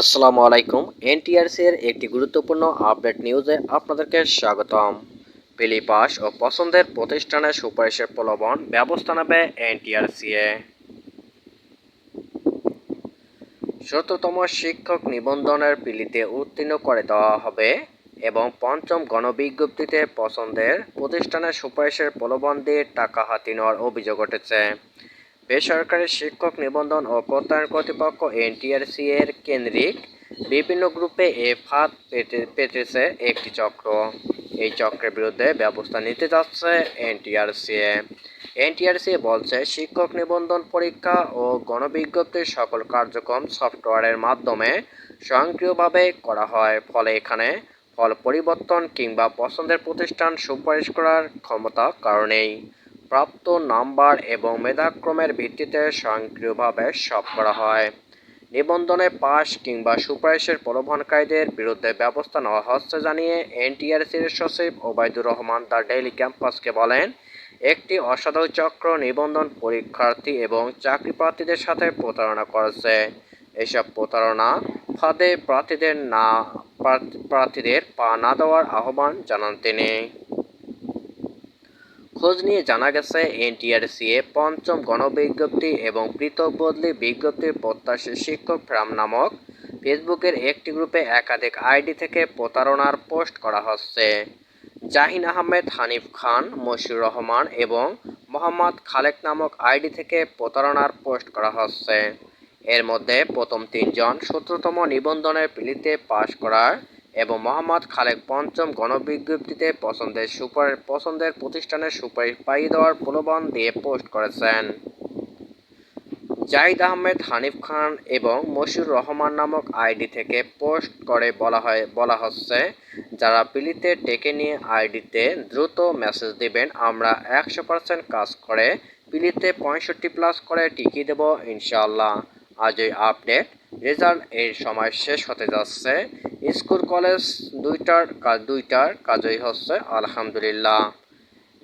আসসালামু আলাইকুম। এনটিআরসি এর একটি গুরুত্বপূর্ণ আপডেট নিউজে আপনাদেরকে স্বাগতম। পিলি পাস ও পছন্দের প্রতিষ্ঠানের সুপারিশের প্রলোভন ব্যবস্থা নেবে এনটিআরসি এ। সতেরোতম শিক্ষক নিবন্ধনের পিলিতে উত্তীর্ণ করে দেওয়া হবে এবং পঞ্চম গণবিজ্ঞপ্তিতে পছন্দের প্রতিষ্ঠানের সুপারিশের প্রলোভন দিয়ে টাকা হাতি নেওয়ার অভিযোগ উঠেছে। বেসরকারি শিক্ষক নিবন্ধন ও প্রত্যয়ন কর্তৃপক্ষ এনটিআরসি এর কেন্দ্রিক বিভিন্ন গ্রুপে এ ফাঁদ পেতে পেতেছে একটি চক্র। এই চক্রের বিরুদ্ধে ব্যবস্থা নিতে যাচ্ছে এনটিআরসি এনটিআরসি বলছে, শিক্ষক নিবন্ধন পরীক্ষা ও গণবিজ্ঞপ্তির সকল কার্যক্রম সফটওয়্যারের মাধ্যমে স্বয়ংক্রিয়ভাবে করা হয়। ফলে এখানে ফল পরিবর্তন কিংবা পছন্দের প্রতিষ্ঠান সুপারিশ করার ক্ষমতা কারণেই প্রাপ্ত নাম্বার এবং মেধাক্রমের ভিত্তিতে স্বয়ংক্রিয়ভাবে সব করা হয়। নিবন্ধনে পাশ কিংবা সুপারিশের প্রলোভনকারীদের বিরুদ্ধে ব্যবস্থা নেওয়া হচ্ছে জানিয়ে এনটিআরসির সচিব ওবায়দুর রহমান তার ডেইলি ক্যাম্পাসকে বলেন, একটি অসাধু চক্র নিবন্ধন পরীক্ষার্থী এবং চাকরি প্রার্থীদের সাথে প্রতারণা করেছে। এসব প্রতারণা ফাঁদে প্রার্থীদের না প্রার্থীদের পা না দেওয়ার আহ্বান জানান তিনি। খোঁজ নিয়ে জানা গেছে, এনটিআরসিএ পঞ্চম গণবিজ্ঞপ্তি এবং পৃথক বদলি বিজ্ঞপ্তির প্রত্যাশী শিক্ষক ফ্রাম নামক ফেসবুকের একটি গ্রুপে একাধিক আইডি থেকে প্রতারণার পোস্ট করা হচ্ছে। জাহিন আহমেদ, হানিফ খান, মশিউর রহমান এবং মোহাম্মদ খালেক নামক আইডি থেকে প্রতারণার পোস্ট করা হচ্ছে। এর মধ্যে প্রথম তিনজন সতেরোতম নিবন্ধনের পিলিতে পাশ করার এবং মোহাম্মদ খালেক পঞ্চম গণবিজ্ঞপ্তিতে পছন্দের সুপার পছন্দের প্রতিষ্ঠানের সুপারিশ পাইয়ে দেওয়ার প্রলোভন দিয়ে পোস্ট করেছেন। জাহিদ আহমেদ, হানিফ খান এবং মশিউর রহমান নামক আইডি থেকে পোস্ট করে বলা হয় বলা হচ্ছে, যারা পিলিতে ডেকে নিয়ে আইডিতে দ্রুত মেসেজ দিবেন, আমরা একশো পার্সেন্ট কাজ করে পিলিতে পঁয়ষট্টি প্লাস করে টিকিয়ে দেব ইনশাল্লাহ আজ এই আপডেট রেজাল্ট এর সময় শেষ হতে যাচ্ছে। স্কুল, কলেজ দুইটার কাজ দুইটার কাজই হচ্ছে, আলহামদুলিল্লাহ।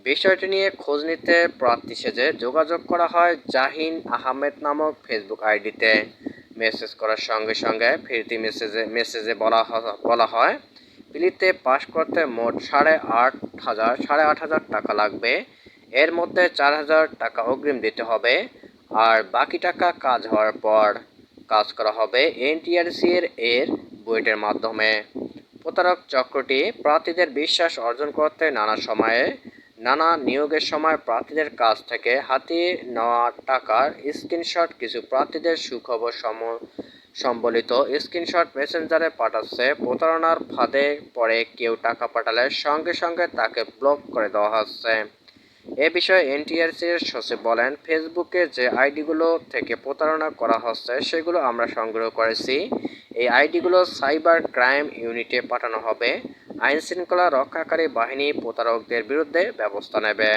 বিষয়টি নিয়ে খোঁজ নিতে প্রার্থী সেজে যোগাযোগ করা হয় জাহিন আহমেদ নামক ফেসবুক আইডিতে। মেসেজ করার সঙ্গে সঙ্গে ফিরতি মেসেজে মেসেজে বলা বলা হয় পিলিতে পাশ করতে মোট সাড়ে আট হাজার, সাড়ে আট হাজার টাকা লাগবে। এর মধ্যে চার হাজার টাকা অগ্রিম দিতে হবে। আর বাকি টাকা কাজ হওয়ার পর। কাজ করা হবে এনটিআরসি এর এর বুয়েটের মাধ্যমে। প্রতারক চক্রটি প্রার্থীদের বিশ্বাস অর্জন করতে নানা সময়ে, নানা নিয়োগের সময় প্রার্থীদের কাছ থেকে হাতিয়ে নেওয়া টাকার স্ক্রিনশট কিছু প্রার্থীদের সুখবর সম সম্বলিত স্ক্রিনশট মেসেঞ্জারে পাঠাচ্ছে। প্রতারণার ফাঁদে পরে কেউ টাকা পাঠালে সঙ্গে সঙ্গে তাকে ব্লক করে দেওয়া হচ্ছে। এ বিষয়ে এনটিআরসির সচিব বলেন, ফেসবুকে যে আইডিগুলো থেকে প্রতারণা করা হচ্ছে, সেগুলো আমরা সংগ্রহ করেছি। এই আইডিগুলো সাইবার ক্রাইম ইউনিটে পাঠানো হবে। আইনশৃঙ্খলা রক্ষাকারী বাহিনী প্রতারকদের বিরুদ্ধে ব্যবস্থা নেবে।